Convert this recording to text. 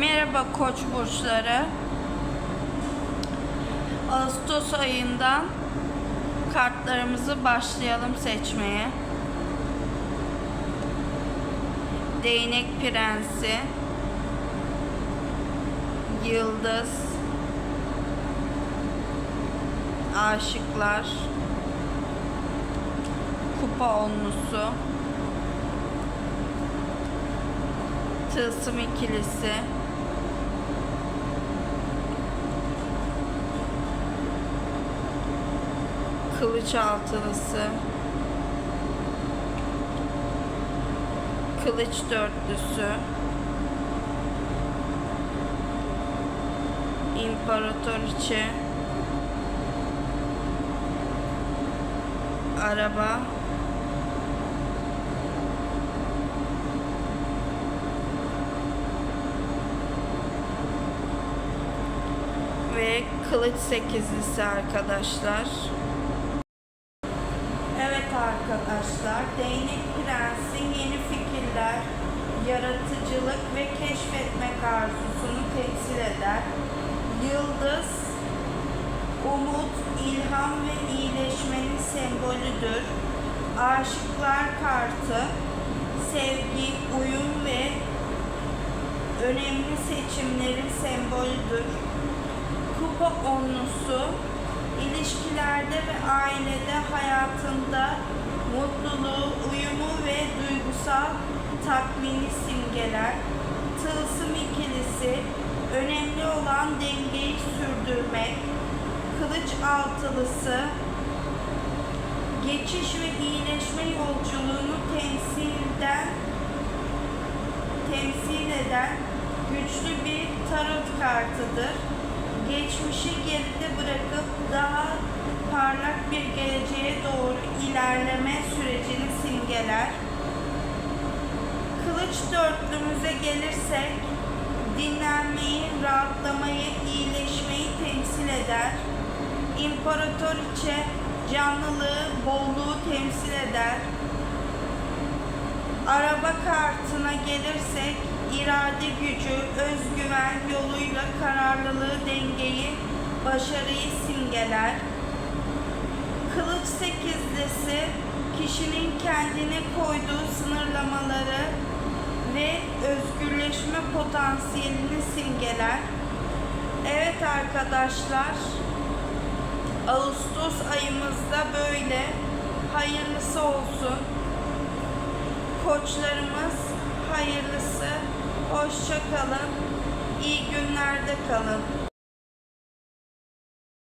Merhaba koç burçları. Ağustos ayından kartlarımızı başlayalım seçmeye. Değnek Prensi, Yıldız, Aşıklar, Kupa Onlusu, Tılsım ikilisi. Kılıç altılısı. Kılıç dörtlüsü. İmparatoriçe. Araba. ve kılıç sekizlisi arkadaşlar. Arkadaşlar, Değnek Prensi yeni fikirler, yaratıcılık ve keşfetmek arzusunu temsil eder. Yıldız, umut, ilham ve iyileşmenin sembolüdür. Aşıklar kartı, sevgi, uyum ve önemli seçimlerin sembolüdür. Kupa onlusu ilişkilerde ve ailede hayatında tatmini simgeler. Tılsım ikilisi önemli olan dengeyi sürdürmek. Kılıç altılısı geçiş ve iyileşme yolculuğunu temsilden temsil eden güçlü bir tarot kartıdır. Geçmişi geride bırakıp daha parlak bir geleceğe doğru ilerleme sürecini simgeler. Kılıç dörtlümüze gelirsek dinlenmeyi, rahatlamayı, iyileşmeyi temsil eder. İmparatoriçe canlılığı, bolluğu temsil eder. Araba kartına gelirsek irade gücü, özgüven yoluyla kararlılığı, dengeyi, başarıyı simgeler. Kılıç sekizlisi kişinin kendine koyduğu sınırlamaları özgürleşme potansiyelini simgeler. Evet arkadaşlar, Ağustos ayımızda böyle hayırlısı olsun. Koçlarımız hayırlısı. Hoşça kalın. İyi günlerde kalın.